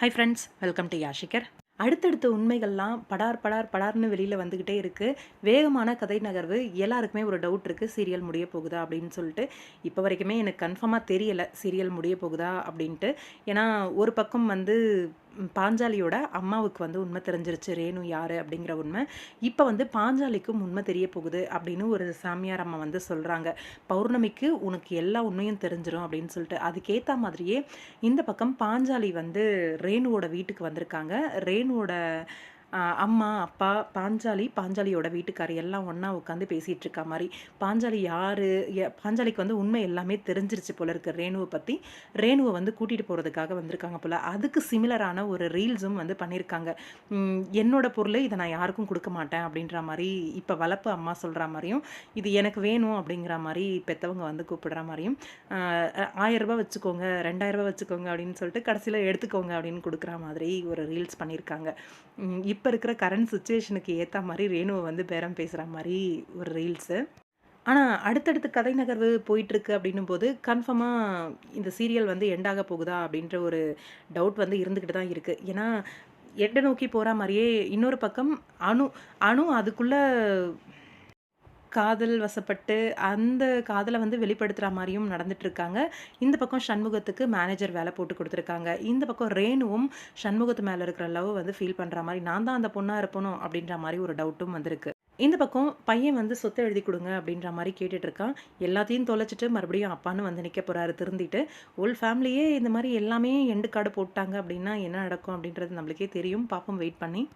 High friends welcome to யாஷிகர் அடுத்தடுத்த உண்மைகள்லாம் படார் படார் படார்னு வெளியில் வந்துக்கிட்டே இருக்குது வேகமான கதை நகர்வு எல்லாருக்குமே ஒரு டவுட் இருக்குது சீரியல் முடிய போகுதா அப்படின்னு சொல்லிட்டு. இப்போ வரைக்குமே எனக்கு கன்ஃபார்மாக தெரியலை சீரியல் முடிய போகுதா அப்படின்ட்டு. ஏன்னா ஒரு பக்கம் வந்து பாஞ்சாலியோட அம்மாவுக்கு வந்து உண்மை தெரிஞ்சிருச்சு ரேணு யார் அப்படிங்கிற உண்மை. இப்போ வந்து பாஞ்சாலிக்கும் உண்மை தெரிய போகுது அப்படின்னு ஒரு சாமியார் அம்மா வந்து சொல்கிறாங்க பௌர்ணமிக்கு உனக்கு எல்லா உண்மையும் தெரிஞ்சிடும் அப்படின்னு சொல்லிட்டு. அதுக்கேற்ற மாதிரியே இந்த பக்கம் பாஞ்சாலி வந்து ரேணுவோட வீட்டுக்கு வந்திருக்காங்க. ரேணுவோட அம்மா அப்பா பாஞ்சாலி பாஞ்சாலியோட வீட்டுக்கார் எல்லாம் ஒன்றா உட்காந்து பேசிகிட்டு இருக்கா மாதிரி பாஞ்சாலி யார்? பாஞ்சாலிக்கு வந்து உண்மை எல்லாமே தெரிஞ்சிருச்சு போல இருக்க. ரேணுவை பற்றி ரேணுவை வந்து கூட்டிகிட்டு போகிறதுக்காக வந்திருக்காங்க போல். அதுக்கு சிமிலரான ஒரு ரீல்ஸும் வந்து பண்ணியிருக்காங்க என்னோட பொருள் இதை நான் யாருக்கும் கொடுக்க மாட்டேன் அப்படின்ற மாதிரி இப்போ வளர்ப்பு அம்மா சொல்கிற மாதிரியும் இது எனக்கு வேணும் அப்படிங்கிற மாதிரி பெற்றவங்க வந்து கூப்பிடுற மாதிரியும் ஆயிரரூபா வச்சுக்கோங்க ரெண்டாயிரரூபா வச்சுக்கோங்க அப்படின்னு சொல்லிட்டு கடைசியில் எடுத்துக்கோங்க அப்படின்னு கொடுக்குற மாதிரி ஒரு ரீல்ஸ் பண்ணியிருக்காங்க இப்போ இருக்கிற கரண்ட் சுச்சுவேஷனுக்கு ஏற்ற மாதிரி ரேணுவை வந்து பேரம் பேசுகிற மாதிரி ஒரு ரீல்ஸு ஆனால் அடுத்தடுத்து கதை நகர்வு போயிட்டுருக்கு அப்படின்னும் போது கன்ஃபார்மாக இந்த சீரியல் வந்து எண்டாக போகுதா அப்படின்ற ஒரு டவுட் வந்து இருந்துக்கிட்டு தான் இருக்குது ஏன்னா எட்டை நோக்கி போகிற மாதிரியே இன்னொரு பக்கம் அணு அணு அதுக்குள்ளே காதல் வசப்பட்டு அந்த காதலை வந்து வெளிப்படுத்துகிற மாதிரியும் நடந்துட்டுருக்காங்க இந்த பக்கம் சண்முகத்துக்கு மேனேஜர் வேலை போட்டு கொடுத்துருக்காங்க. இந்த பக்கம் ரேணுவும் சண்முகத்து மேலே இருக்கிற லவ் வந்து ஃபீல் பண்ணுற மாதிரி நான் தான் அந்த பொண்ணாக இருப்பணும் அப்படின்ற மாதிரி ஒரு டவுட்டும் வந்திருக்கு. இந்த பக்கம் பையன் வந்து சொத்தை எழுதி கொடுங்க அப்படின்ற மாதிரி கேட்டுட்ருக்கான். எல்லாத்தையும் தொலைச்சிட்டு மறுபடியும் அப்பான்னு வந்து நிற்க போகிறாரு திருந்திட்டு. ஓல் ஃபேமிலியே இந்த மாதிரி எல்லாமே எண்டு கார்டு போட்டாங்க அப்படின்னா என்ன நடக்கும்? அப்படின்றது நம்மளுக்கே தெரியும். பாப்போம் வெயிட் பண்ணி.